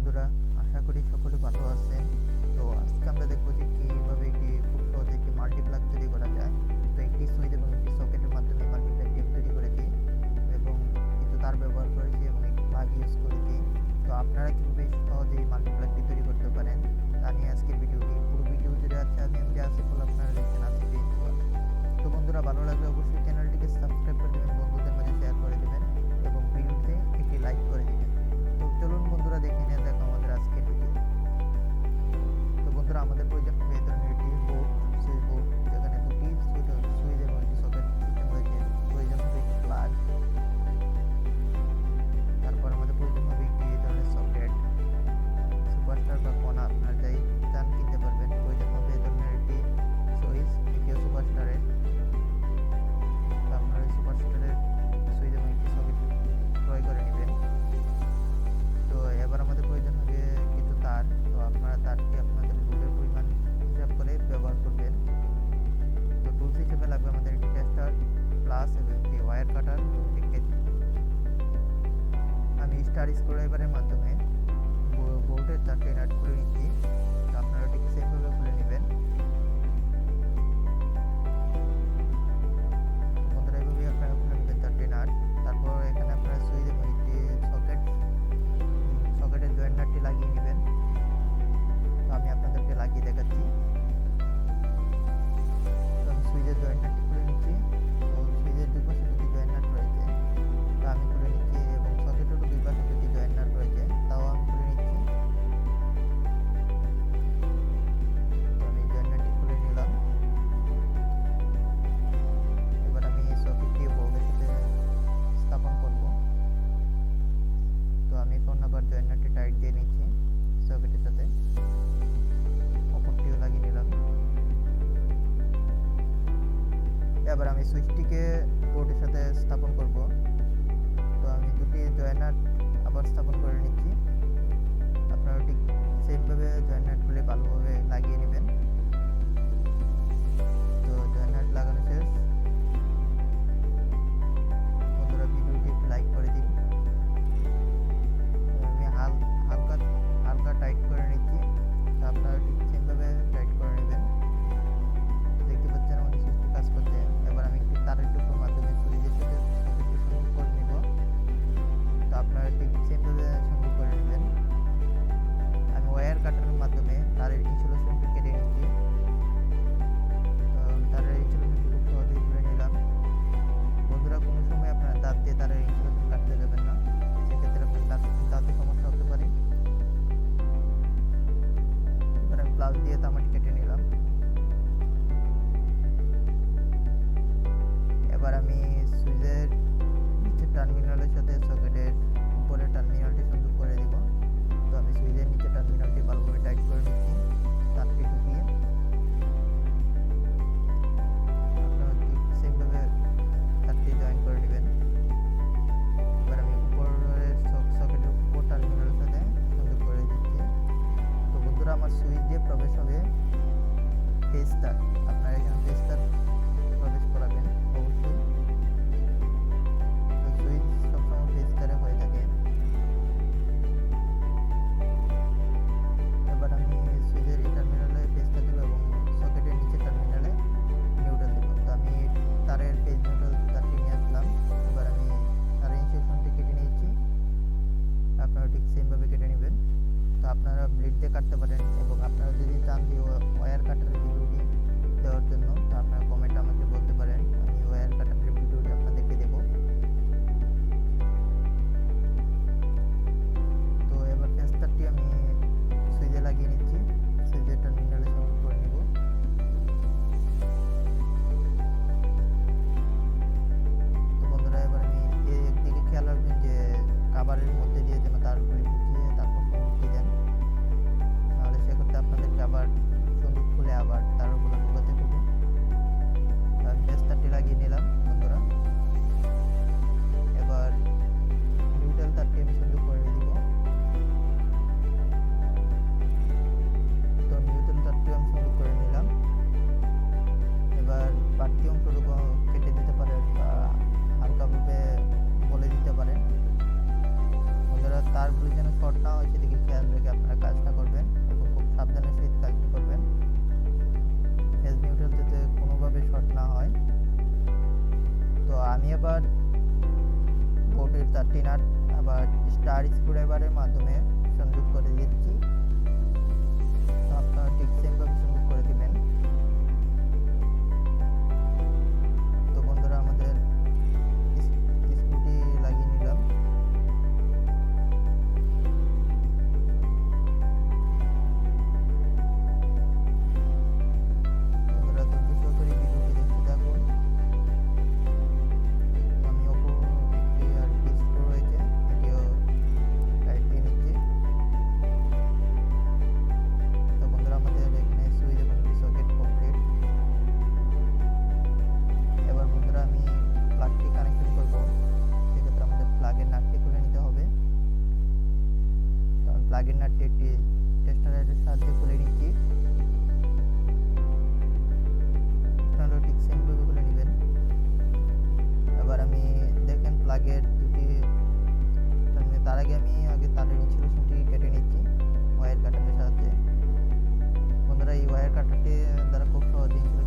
বন্ধুরা, আশা করি সকলে ভালো আছেন। তো আজকে আমরা দেখব যে কীভাবে একটি খুব সহজে একটি মাল্টিপ্লাগ তৈরি করা যায়। তো একটি সুইচ এবং একটি সকেটের মাধ্যমে মাল্টিপ্লাগ টেপ তৈরি করেছি এবং কিন্তু তার ব্যবহার করেছি এবং একটি প্লাগ ইউজ করেছি। তো আপনারা কীভাবে স্টার স্ক্রুড্রাইভারের মাধ্যমে বোর্ডের চারটে নাট খুলে নিচ্ছি। আপনারা ঠিক সেভাবে খুলে আমি সুইচটিকে বোর্ডের সাথে স্থাপন করব। তো আমি দুটি জয়নাট আবার স্থাপন করে নিচ্ছি। আপনারা ঠিক সেমভাবে জয়নাটগুলি ভালোভাবে লাগিয়ে নেবেন। তারা এগুলো কাটতে দেবেন না। সেক্ষেত্রে আপনার দাঁতে সমস্যা হতে পারে। এবার আমি প্লাস দিয়ে তামাটি কেটে নিলাম। এবার আমি সুইচের নিচের টার্মিনালের সাথে সকেটের উপরে টার্মিনালটি সংযোগ করে দিব। তো আমি সুইচের নিচে টার্মিনালটি ভালোভাবে টাইট করে নিচ্ছি। তারটি ঢুকিয়ে শর্ট না হয়, সেদিকে খেয়াল রেখে আপনারা কাজটা করবেন এবং খুব সাবধানের সহিত কাজটা করবেন। ফেস নিউট্রাল যাতে কোনোভাবে শর্ট না হয়। তো আমি আবার বোর্ডের চারটি নাট আবার স্টার স্ক্রুড্রাইভারের মাধ্যমে সংযোগ করে দিচ্ছি। তো আপনারা ঠিক সেমভাবে ते अंदर को फ्लोरिंग